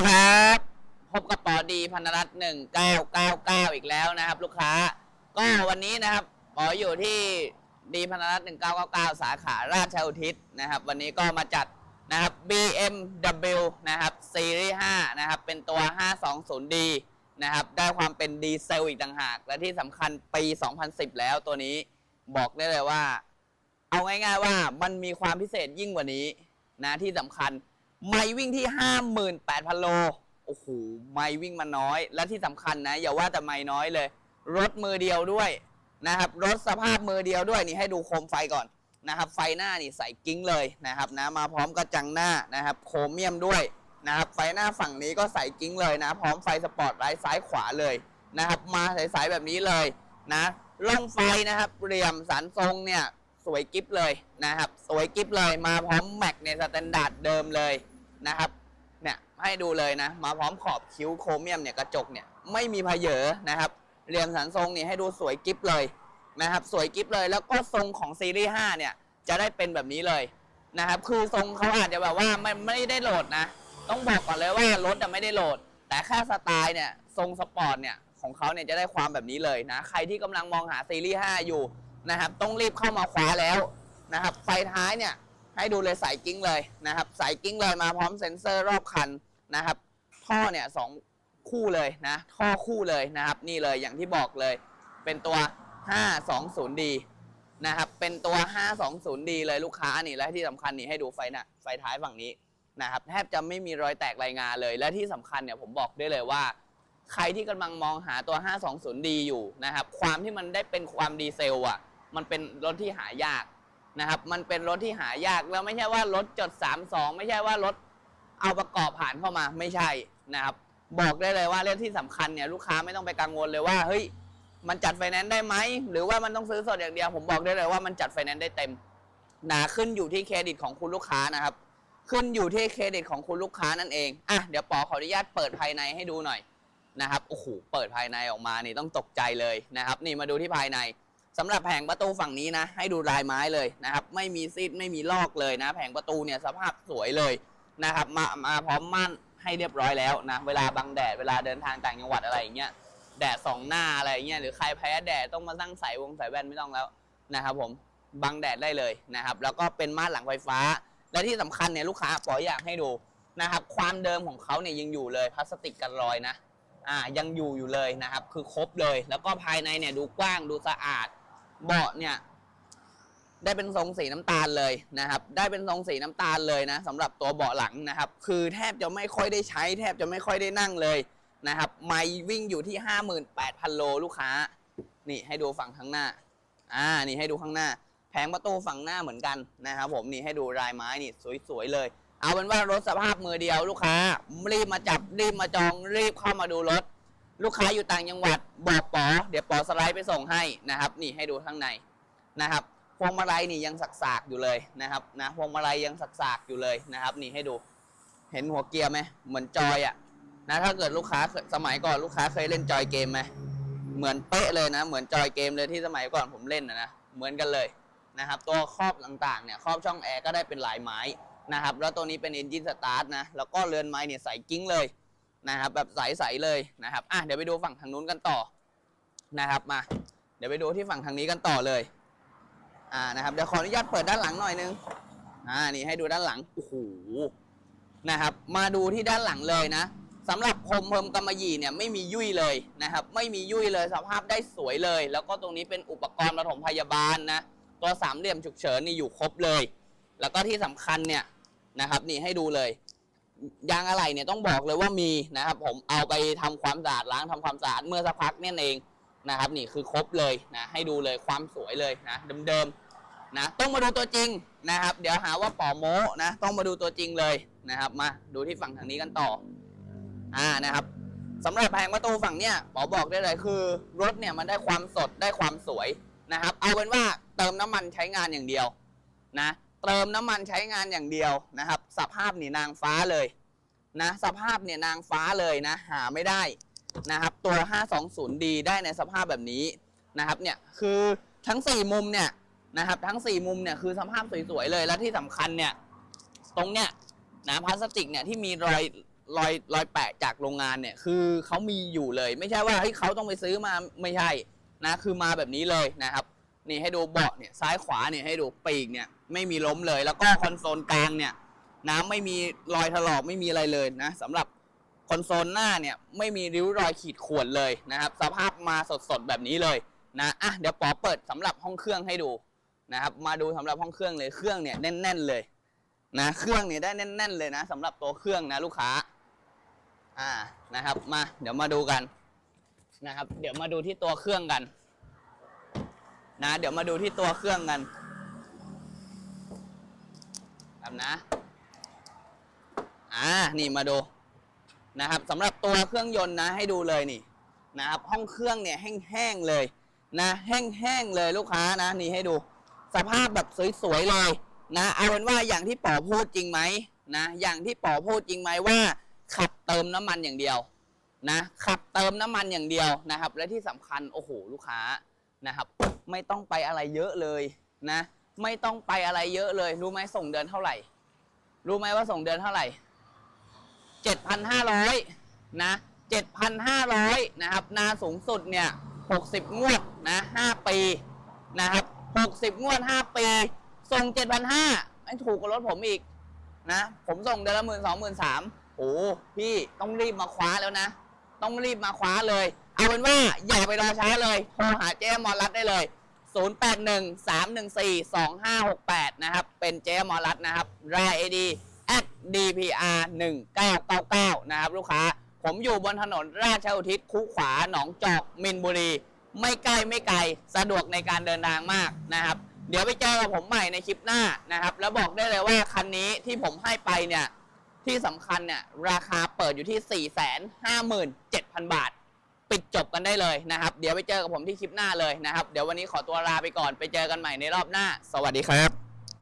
ดีครับพบกับปอดีพันธรัตน์หนึ่งเก้าเก้าเก้าอีกแล้วนะครับ ลูกค้า ก็วันนี้นะครับปออยู่ที่ดีพันธรัตน์หนึ่งเก้าเก้าเก้าสาขาราชอุทิศนะครับ วันนี้ก็มาจัดนะครับ BMW นะครับซีรีส์5นะครับ เป็นตัว 520D นะครับ ได้ความเป็นดีเซลอีกต่างหาก และที่สำคัญปี 2010 แล้วตัวนี้บอกได้เลยว่า เอาง่ายๆว่ามันมีความพิเศษยิ่งกว่านี้นะที่สำคัญ ไม่วิ่งที่ 58,000 โล โอ้โห ไม่วิ่งมาน้อย และที่สำคัญนะ อย่าว่าแต่ไม่น้อยเลย รถมือเดียวด้วยนะครับ รถสภาพมือเดียวด้วย นี่ให้ดูโคมไฟก่อนนะครับ ไฟหน้านี่ใส่กิ้งเลยนะครับนะ มาพร้อมกระจังหน้านะครับ โครเมียมด้วยนะครับ ไฟหน้าฝั่งนี้ก็ใส่กิ้งเลยนะ พร้อมไฟสปอร์ตไลท์ซ้ายขวาเลยนะครับ มาใสๆแบบนี้เลยนะล่องไฟนะครับเหลี่ยมสันทรงเนี่ยสวยกิฟเลยนะครับ สวยกิฟเลยมาพร้อมแม็กในสแตนดาร์ดเดิมเลย นะครับ เนี่ยให้ดูเลยนะ มาพร้อมขอบคิ้วโครเมียมเนี่ยกระจกเนี่ยไม่มีพเยอนะครับเหลี่ยมสันทรงนี่ให้ดูสวยกิฟเลยนะครับ สวยกิฟเลยแล้วก็ทรงของซีรีส์5เนี่ยจะได้เป็นแบบนี้เลยนะครับ คือทรงเขาอาจจะแบบว่าไม่ไม่ได้โหลดนะ ต้องบอกก่อนเลยว่ารถจะไม่ได้โหลด แต่แค่สไตล์เนี่ยทรงสปอร์ตเนี่ยของเขาเนี่ยจะได้ความแบบนี้เลยนะ ใครที่กำลังมองหาซีรีส์5อยู่นะครับ ต้องรีบเข้ามาคว้าแล้วนะครับ ไฟท้ายเนี่ย ให้ดูเลยสายกิ้งเลยนะครับ สายกิ้งเลยมาพร้อมเซ็นเซอร์รอบคันนะครับ ท่อเนี่ยสองคู่เลยนะ ท่อคู่เลยนะครับ นี่เลยอย่างที่บอกเลย เป็นตัว 520D นะครับ เป็นตัว 520D เลยลูกค้านี่และที่สำคัญนี่ให้ดูไฟนะไฟท้ายฝั่งนี้นะครับแทบจะไม่มีรอยแตกรายงานเลย และที่สำคัญเนี่ยผมบอกได้เลยว่า ใครที่กำลังมองหาตัว 520D อยู่นะครับ ความที่มันได้เป็นความดีเซลอะ มันเป็นรถที่หายาก นะครับ มันเป็นรถที่หายากแล้วไม่ใช่ว่ารถจด 32 ไม่ใช่ว่ารถเอาประกอบผ่านเข้ามาไม่ใช่นะครับ บอกได้เลยว่าเรื่องที่สำคัญเนี่ยลูกค้าไม่ต้องไปกังวลเลยว่าเฮ้ยมันจัดไฟแนนซ์ได้ไหมหรือว่ามันต้องซื้อสดอย่างเดียวผมบอกได้เลยว่ามันจัดไฟแนนซ์ได้เต็มหนาขึ้นอยู่ที่เครดิตของคุณลูกค้านะครับ ขึ้นอยู่ที่เครดิตของคุณลูกค้านั่นเองอะเดี๋ยวปอขออนุญาตเปิดภายในให้ดูหน่อยนะครับโอ้โหเปิดภายในออกมานี่ต้องตกใจเลยนะครับ นี่มาดูที่ภายใน สำหรับแผงประตูฝั่งนี้นะ ให้ดูลายไม้เลยนะครับ ไม่มีซีดไม่มีลอกเลยนะ แผงประตูเนี่ยสภาพสวยเลยนะครับ มามาพร้อมม่านให้เรียบร้อยแล้วนะ เวลาบังแดดเวลาเดินทางต่างจังหวัดอะไรอย่างเงี้ยแดดสองหน้าอะไรอย่างเงี้ยหรือใครแพ้แดดต้องมาตั้งใส่วงใส่แว่นไม่ต้องแล้วนะครับ ผมบังแดดได้เลยนะครับ แล้วก็เป็นม่านหลังไฟฟ้า และที่สำคัญเนี่ยลูกค้าปออยากให้ดูนะครับ ความเดิมของเขาเนี่ยยังอยู่เลยพลาสติกกันรอยนะอ่ายังอยู่อยู่เลยนะครับ คือครบเลย แล้วก็ภายในเนี่ยดูกว้างดูสะอาด เบาะเนี่ย ได้เป็นทรงสีน้ำตาลเลยนะครับ ได้เป็นทรงสีน้ำตาลเลยนะสำหรับตัวเบาะหลังนะครับ คือแทบจะไม่ค่อยได้ใช้ แทบจะไม่ค่อยได้นั่งเลยนะครับไม่วิ่งอยู่ที่ 58,000 โลลูกค้า นี่ให้ดูฝั่งข้างหน้า อ่า นี่ให้ดูข้างหน้า แผงประตูฝั่งหน้าเหมือนกันนะครับผม นี่ให้ดูลายไม้นี่สวยๆเลย เอาเป็นว่ารถสภาพมือเดียวลูกค้า รีบมาจับ รีบมาจอง รีบเข้ามาดูรถ ลูกค้าอยู่ต่างจังหวัดบอกปอเดี๋ยวปอสไลด์ไปส่งให้นะครับ นี่ให้ดูข้างในนะครับพวงมาลัยนี่ยังสักๆอยู่เลยนะครับนะพวงมาลัยยังสักๆอยู่เลยนะครับ นี่ให้ดูเห็นหัวเกียร์ไหมเหมือนจอยอะนะถ้าเกิดลูกค้าสมัยก่อนลูกค้าเคยเล่นจอยเกมไหมเหมือนเป๊ะเลยนะ เหมือนจอยเกมเลยที่สมัยก่อนผมเล่นนะนะเหมือนกันเลยนะครับ ตัวครอบต่างๆเนี่ยครอบช่องแอร์ก็ได้เป็นลายไม้นะครับแล้วตัวนี้เป็น Engine Start นะแล้วก็เรือนไม้เนี่ยใส่กิ้งเลย นะครับแบบใสๆเลยนะครับอะเดี๋ยวไปดูฝั่งทางนู้นกันต่อนะครับมา เดี๋ยวไปดูที่ฝั่งทางนี้กันต่อเลยอ่านะครับเดี๋ยวขออนุญาตเปิดด้านหลังหน่อยนึงอ่านี่ให้ดูด้านหลังโอ้โหนะครับ มาดูที่ด้านหลังเลยนะสำหรับพรมเพิ่มกำมะหยี่เนี่ยไม่มียุ่ยเลยนะครับ ไม่มียุ่ยเลยสภาพได้สวยเลย แล้วก็ตรงนี้เป็นอุปกรณ์ปฐมพยาบาลนะตัวสามเหลี่ยมฉุกเฉินนี่อยู่ครบเลย แล้วก็ที่สำคัญเนี่ยนะครับ นี่ให้ดูเลย ยางอะไหล่เนี่ยต้องบอกเลยว่ามีนะครับ ผมเอาไปทำความสะอาดล้างทำความสะอาดเมื่อสักพักเนี่ยเองนะครับ นี่คือครบเลยนะให้ดูเลยความสวยเลยนะเดิมๆนะต้องมาดูตัวจริงนะครับ เดี๋ยวหาว่าป่อโม้นะต้องมาดูตัวจริงเลยนะครับ มาดูที่ฝั่งทางนี้กันต่ออ่านะครับสำหรับแผงประตูฝั่งเนี่ยปอบอกได้เลยคือ รถเนี่ยมันได้ความสดได้ความสวยนะครับ เอาเป็นว่าเติมน้ำมันใช้งานอย่างเดียวนะ เติมน้ำมันใช้งานอย่างเดียวนะครับ สภาพนี่นางฟ้าเลยนะสภาพเนี่ยนางฟ้าเลยนะ หาไม่ได้นะครับ ตัว 520D ได้ในสภาพแบบนี้นะครับเนี่ยคือทั้ง 4 มุมเนี่ยนะครับ ทั้ง 4 มุมเนี่ยคือสภาพสวยๆเลยและที่สำคัญเนี่ยตรงเนี่ยนะพลาสติกเนี่ยที่มีรอยรอยรอยแปะจากโรงงานเนี่ยคือเขามีอยู่เลย ไม่ใช่ว่าเฮ้ยเขาต้องไปซื้อมาไม่ใช่นะคือมาแบบนี้เลยนะครับ นี่ให้ดูเบาะเนี่ยซ้ายขวาเนี่ยให้ดูปีกเนี่ยไม่มีล้มเลย แล้วก็คอนโซลกลางเนี่ยน้ำไม่มีรอยถลอกไม่มีอะไรเลยนะสำหรับคอนโซลหน้าเนี่ยไม่มีริ้วรอยขีดข่วนเลยนะครับ สภาพมาสดๆแบบนี้เลยนะอะเดี๋ยวปอเปิดสำหรับห้องเครื่องให้ดูนะครับ มาดูสำหรับห้องเครื่องเลยเครื่องเนี่ยแน่น ๆเลยนะเครื่องเนี่ยได้แน่น ๆ เลยนะสำหรับตัวเครื่องนะลูกค้า อ่านะครับ มาเดี๋ยวมาดูกันนะครับ เดี๋ยวมาดูที่ตัวเครื่องกัน นะ เดี๋ยวมาดูที่ตัวเครื่องกันครับนะ อ่า นี่มาดูนะครับสำหรับตัวเครื่องยนต์นะ ให้ดูเลยนี่นะครับห้องเครื่องเนี่ยแห้งๆเลยนะแห้งๆเลยลูกค้านะ นี่ให้ดูสภาพแบบสวยๆเลยนะเอาเป็นว่าอย่างที่ป๋อพูดจริงไหมนะอย่างที่ป๋อพูดจริงไหมว่า ขับเติมน้ำมันอย่างเดียวนะขับเติมน้ำมันอย่างเดียวนะครับ และที่สำคัญโอ้โหลูกค้า นะครับ ไม่ต้องไปอะไรเยอะเลยนะ ไม่ต้องไปอะไรเยอะเลย รู้ไหมส่งเดือนเท่าไหร่ รู้ไหมว่าส่งเดือนเท่าไหร่เจ็ดพันห้าร้อยนะเจ็ดพันห้าร้อยนะครับ นาสูงสุดเนี่ยหกสิบงวดนะห้าปีนะครับหกสิบงวดห้าปี ส่งเจ็ดพันห้าไม่ถูกกว่ารถผมอีกนะ ผมส่งเดือนละหมื่นสองหมื่นสามโอ้พี่ต้องรีบมาคว้าแล้วนะ ต้องรีบมาคว้าเลย เอาเป็นว่าอย่าไปรอช้าเลยโทรหาเจ๊มอรัตได้เลย 0813142568 นะครับ เป็นเจ๊มอรัตนะครับราย ID at dpr 1999 นะครับ ลูกค้า ผมอยู่บนถนนราชอุทิศคูขวาหนองจอกมินบุรี ไม่ใกล้ไม่ไกลสะดวกในการเดินทางมากนะครับ เดี๋ยวไปเจอกับผมใหม่ในคลิปหน้านะครับ แล้วบอกได้เลยว่าคันนี้ที่ผมให้ไปเนี่ยที่สำคัญเนี่ยราคาเปิดอยู่ที่ 457,000 บาท ปิดจบกันได้เลยนะครับ เดี๋ยวไปเจอกับผมที่คลิปหน้าเลยนะครับ เดี๋ยววันนี้ขอตัวลาไปก่อนไปเจอกันใหม่ในรอบหน้า สวัสดีครับ